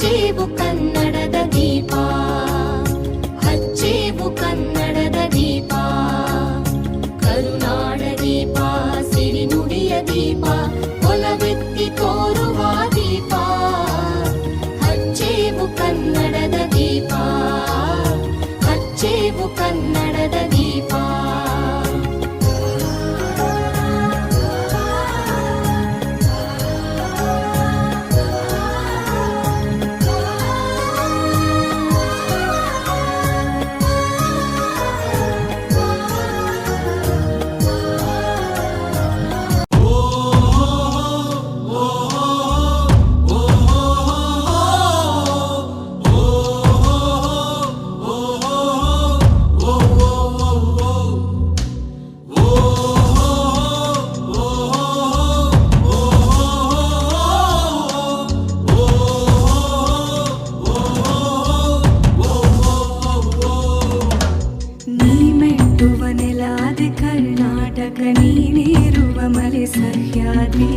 ಹಚ್ಚೇವು ಕನ್ನಡದ ದೀಪ. ಹಚ್ಚೇವು ಕನ್ನಡದ ದೀಪ. ಕರುನಾಡ ದೀಪ ಸಿರಿನುಡಿಯ ದೀಪ ಕೊಲವೆತ್ತಿ ಕರ್ನಾಟಕ ನೀನಿರುವ ಮಲೆ ಸಹ್ಯಾದ್ರಿ.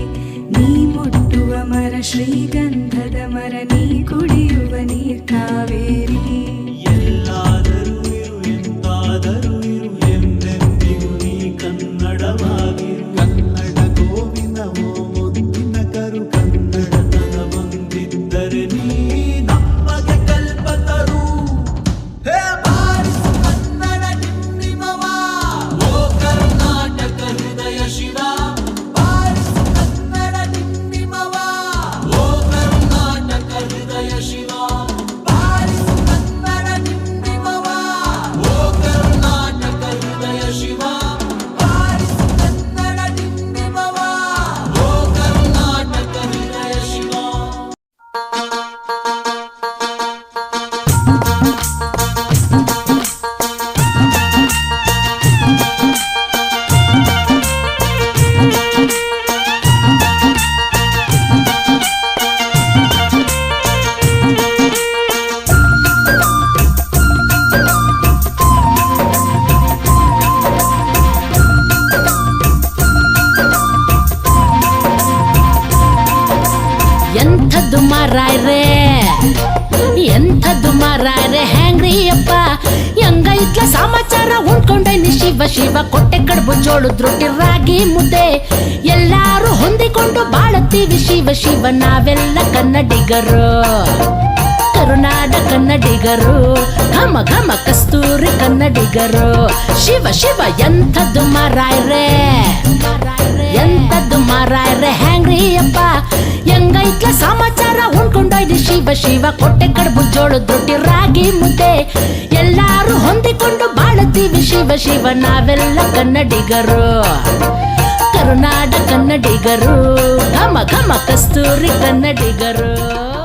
ನೀ ಮುಟ್ಟುವ ಮರ ಶ್ರೀಗಂಧದ ಮರ ನೀ ಕುಡಿಯುವ ನೀರ್ ಕಾವೇರಿ. ಎಂಥದ್ದು ಮಾರಾಯ್ರೆ ಎಂಥದ್ದು ಮಾರಾಯ್ರೆ ಹೆಂಗ್ರಿ ಅಪ್ಪ? ಹೆಂಗೈತ್ಲ ಸಮಾಚಾರ ಉಂಡ್ಕೊಂಡೈನಿ ಶಿವ ಶಿವ ಕೊಟ್ಟೆ ಕಡ್ಬು ಜೋಳು ರೊಟ್ಟಿ ರಾಗಿ ಮುದ್ದೆ. ಎಲ್ಲಾರು ಹೊಂದಿಕೊಂಡು ಬಾಳುತ್ತೀವಿ ಶಿವ ಶಿವ ನಾವೆಲ್ಲ ಕನ್ನಡಿಗರು. ಕರುನಾಡ ಕನ್ನಡಿಗರು, ಘಮ ಘಮ ಕಸ್ತೂರಿ ಕನ್ನಡಿಗರು. ಶಿವ ಶಿವ ಎಂಥದ್ದು ಮಾರಾಯ್ರೆ ಎಂಥದ್ದು ಮಾರಾಯ್ರೆ ಶಿವ ಕೊಟ್ಟೆ ಕಡುಬು ಜೋಳು ದೊಡ್ಡ ರಾಗಿ ಮುದ್ದೆ. ಎಲ್ಲಾರು ಹೊಂದಿಕೊಂಡು ಬಾಳುತ್ತೀವಿ ಶಿವ ಶಿವ ನಾವೆಲ್ಲ ಕನ್ನಡಿಗರು. ಕರುನಾಡ ಕನ್ನಡಿಗರು, ಘಮ ಘಮ ಕಸ್ತೂರಿ ಕನ್ನಡಿಗರು.